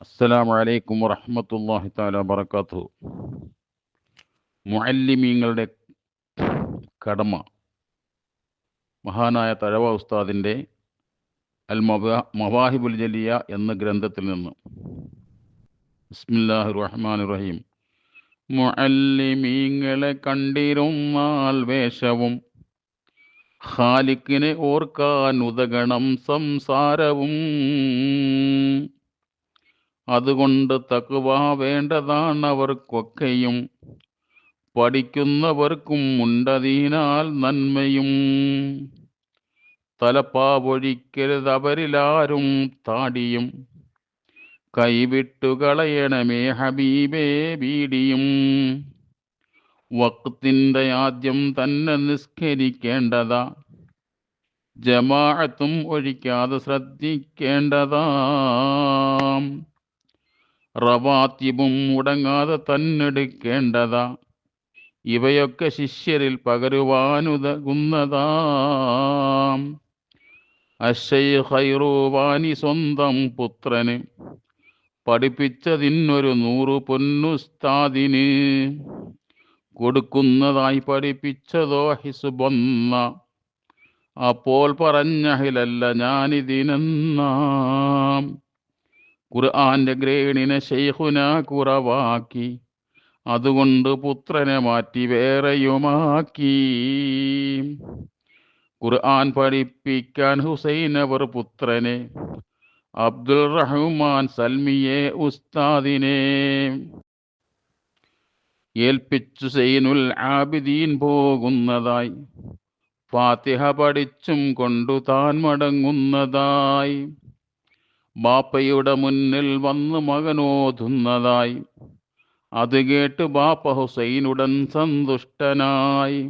അസ്സലാമു അലൈക്കും വറഹമത്തല്ലാഹി താല വബറകാതുഹു. മുഅല്ലിമീങ്ങളുടെ കടമ മഹാനായ തഴവ ഉസ്താദിന്റെ അൽ മവാ മവാഹിബുൽ ജലിയ എന്ന ഗ്രന്ഥത്തിൽ നിന്ന്. ബിസ്മില്ലാഹി റഹ്മാൻ റഹീം. മുഅല്ലിമീങ്ങളെ കണ്ടിരുന്നാൽ വേഷവും ഖാലിക്കിനെ ഓർക്കാൻ ഉതകണം സംസാരവും. അതുകൊണ്ട് തക്കുവ വേണ്ടതാണ് അവർക്കൊക്കെയും. പഠിക്കുന്നവർക്കും ഉണ്ടതിനാൽ നന്മയും. തലപ്പാവൊഴിക്കരുത് അവരിലാരും താടിയും. കൈവിട്ടുകളയണമേ ഹബീബേ ബീഡിയും. വക്തിന്റെ ആദ്യം തന്നെ നിസ്കരിക്കേണ്ടതാ. ജമാഅത്തും ഒഴിക്കാതെ ശ്രദ്ധിക്കേണ്ടതാ. റവാത്തിബും മുടങ്ങാതെ തന്നെടുക്കേണ്ടതാ. ഇവയൊക്കെ ശിഷ്യരിൽ പകരുവാനുതകുന്നതാം. അശൈ ഹൈറുവാനി സ്വന്തം പുത്രന് പഠിപ്പിച്ചതിനൊരു നൂറു പൊന്നുസ്താദിന്. കൊടുക്കുന്നതായി പഠിപ്പിച്ചതോ ഹിസുബൊന്ന. അപ്പോൾ പറഞ്ഞഹിലല്ല ഞാനിതിനെന്നാം. ഖുർആന്റെ ഗ്രേണിനെ ഷെയ്ഖുന കുറവാക്കി. അതുകൊണ്ട് പുത്രനെ മാറ്റി വേറെയുമാക്കി. ഖുർആൻ പഠിപ്പിക്കാൻ ഹുസൈൻ അവർ പുത്രനെ അബ്ദുൽ റഹ്മാൻ സൽമിയെ ഉസ്താദിനെ. ഏൽപ്പിച്ചു സൈനുൽ ആബിദീൻ പോകുന്നതായി. ഫാത്തിഹ പഠിച്ചും കൊണ്ടു താൻ മടങ്ങുന്നതായി. ബാപ്പയുടെ മുന്നിൽ വന്ന് മകനോതുന്നതായി അത് കേട്ട് ബാപ്പ ഹുസൈനുടൻ സന്തുഷ്ടനായി.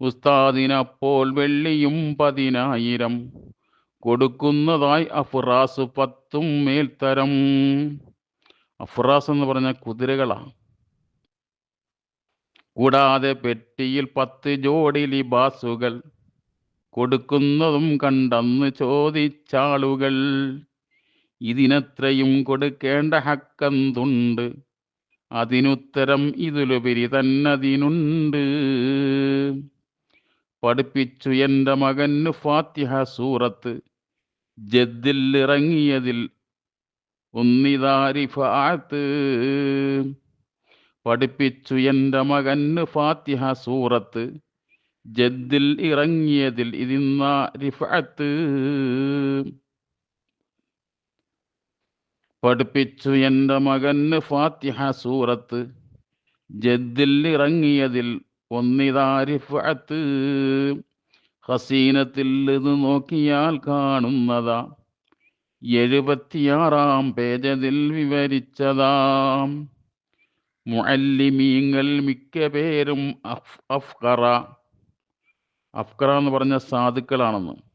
ഉസ്താദിനപ്പോൾ വെള്ളിയും പതിനായിരം കൊടുക്കുന്നതായി അഫ്രാസ് പത്തും മേൽത്തരം. അഫ്രാസ് എന്ന് പറഞ്ഞ കുതിരകളാണ് കൂടാതെ പെട്ടിയിൽ പത്ത് ജോഡി ലിബാസുകൾ കൊടുക്കുന്നതും കണ്ടെന്ന് ചോദിച്ചാളുകൾ. ഇതിനത്രയും കൊടുക്കേണ്ട ഹക്കന്തുണ്ട്? അതിനുത്തരം ഇതിലുപരി തന്നതിനുണ്ട്. പഠിപ്പിച്ചു എന്റെ മകന് ഫാത്തിഹ സൂറത്ത്. ജദ്ദിൽ ഇറങ്ങിയതിൽ ഒന്നിതാരിഫാത്ത് പഠിപ്പിച്ചു എന്റെ മകന് ഫാത്തിഹ സൂറത്ത്. ജദ്ദിൽ ഇറങ്ങിയതിൽ ഇതിന്ന റിഫഅത്ത് പഠിപ്പിച്ചു എന്റെ മകന് ഫാത്തിഹ സൂറത്ത്. ജദ്ദിൽ ഇറങ്ങിയതിൽ ഒന്നിതാരിഫത്ത് ഹസീനത്തിൽ ഇത് നോക്കിയാൽ കാണുന്നതാ. എഴുപത്തിയാറാം പേജതിൽ വിവരിച്ചതാം. മുഅല്ലിമീങ്ങൾ മിക്ക പേരും അഫ് അഫ്കറ അഫ്കറ എന്ന് പറഞ്ഞ സാധുക്കളാണെന്ന്.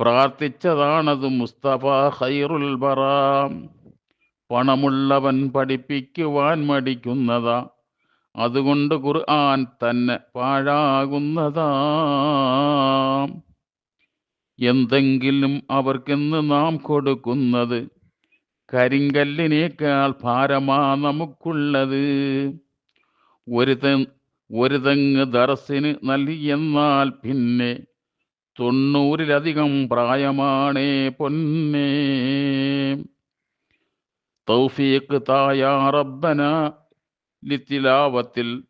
പ്രാർത്ഥിച്ചതാണത് മുസ്തഫ ഖൈറുൽ ബറാം. പണമുള്ളവൻ പഠിപ്പിക്കുവാൻ മടിക്കുന്നതാ. അതുകൊണ്ട് ഖുർആൻ തന്നെ പാഴാകുന്നതാ. എന്തെങ്കിലും അവർക്കെന്ന് നാം കൊടുക്കുന്നത് കരിങ്കല്ലിനേക്കാൾ ഭാരമാ നമുക്കുള്ളത്. ഒരു തെ ഒരു തെങ്ങ് ദറസിന് നൽകിയെന്നാൽ പിന്നെ തൊണ്ണൂറിലധികം പ്രായമാണേ പൊന്നേ. തൗഫീഖ് തായ റബ്ബന. ലിത്തിലാവത്തിൽ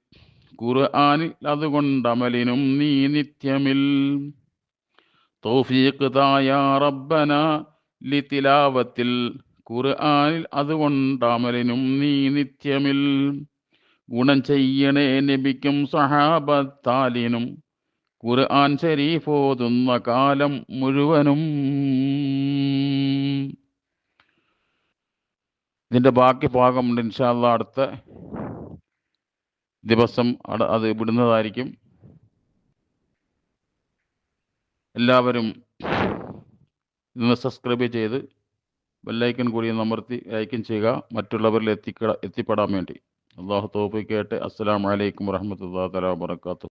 ഖുർആനിൽ അതുകൊണ്ട് അമലിനും നീ നിത്യമിൽ. തൗഫീഖ് തായ റബ്ബന. ലിത്തിലാവത്തിൽ ഖുർആനിൽ അതുകൊണ്ട് അമലിനും നീ നിത്യമിൽ. ഗുണം ചെയ്യണേ നബിക്കും സഹാബത്താലിനും. ഖുർആൻ ശരീഫോതുന്ന കാലം മുഴുവനും. ഇതിന്റെ ബാക്കി ഭാഗമുണ്ട് ഇൻഷാല്ല അടുത്ത ദിവസം അത് വിടുന്നതായിരിക്കും എല്ലാവരും ഇന്ന് സബ്സ്ക്രൈബ് ചെയ്ത് ബെല്ലൈക്കൻ കൂടി അമർത്തി ലൈക്കും ചെയ്യുക. മറ്റുള്ളവരിൽ എത്തിക്കട എത്തിപ്പെടാൻ വേണ്ടി. അള്ളാഹു തോപ്പിക്കേട്ട് അസ്സാം വലൈക്കും വർഹമത്തല്ലാ തല വാത്തു